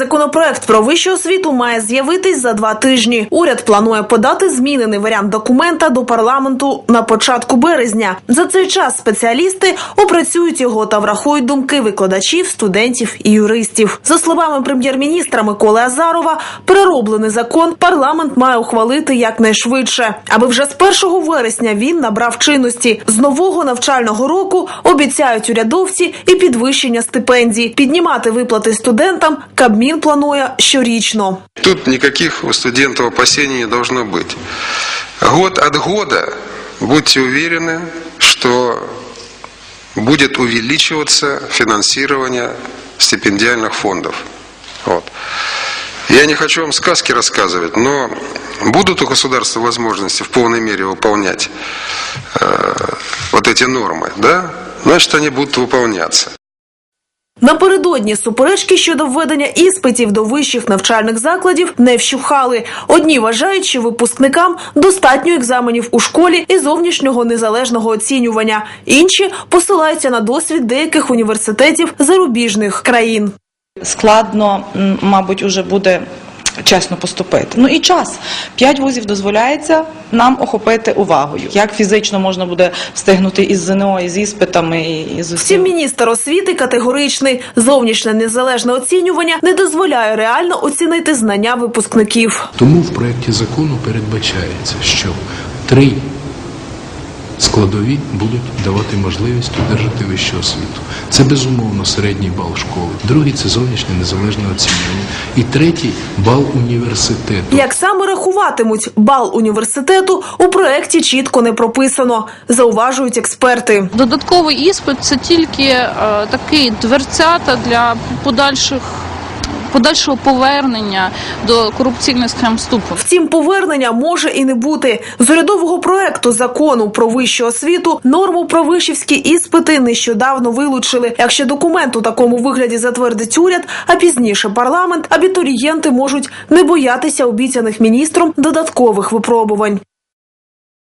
Законопроект про вищу освіту має з'явитись за два тижні. Уряд планує подати змінений варіант документа до парламенту на початку березня. За цей час спеціалісти опрацюють його та врахують думки викладачів, студентів і юристів. За словами прем'єр-міністра Миколи Азарова, перероблений закон парламент має ухвалити якнайшвидше, аби вже з 1 вересня він набрав чинності. З нового навчального року обіцяють урядовці і підвищення стипендій. Піднімати виплати студентам Кабмін планує щорічно. Тут никаких у студентов опасений не должно быть. Год от года будьте уверены, что будет увеличиваться финансирование стипендиальных фондов. Вот. Я не хочу вам сказки рассказывать, но будут у государства возможности в полной мере выполнять э, вот эти нормы, да? Значит, они будут выполняться. Напередодні суперечки щодо введення іспитів до вищих навчальних закладів не вщухали. Одні вважають, що випускникам достатньо екзаменів у школі і зовнішнього незалежного оцінювання. Інші посилаються на досвід деяких університетів зарубіжних країн. складно, мабуть, уже буде чесно поступити. Ну і час. П'ять вузів дозволяється нам охопити увагою. Як фізично можна буде встигнути із ЗНО, із іспитами, і- з усім. міністр освіти категоричний. Зовнішнє незалежне оцінювання не дозволяє реально оцінити знання випускників. Тому в проєкті закону передбачається, що три складові будуть давати можливість одержати вищу освіту. Це безумовно середній бал школи, другий це зовнішнє незалежне оцінювання, і третій бал університету. Як саме рахуватимуть бал університету, у проекті чітко не прописано, зауважують експерти. Додатковий іспит це тільки е, такий дверцята для подальших подальшого повернення до корупційних схем вступу. Втім, повернення може і не бути. З урядового проекту закону про вищу освіту норму про вишівські іспити нещодавно вилучили. Якщо документ у такому вигляді затвердить уряд, а пізніше парламент, абітурієнти можуть не боятися обіцяних міністром додаткових випробувань.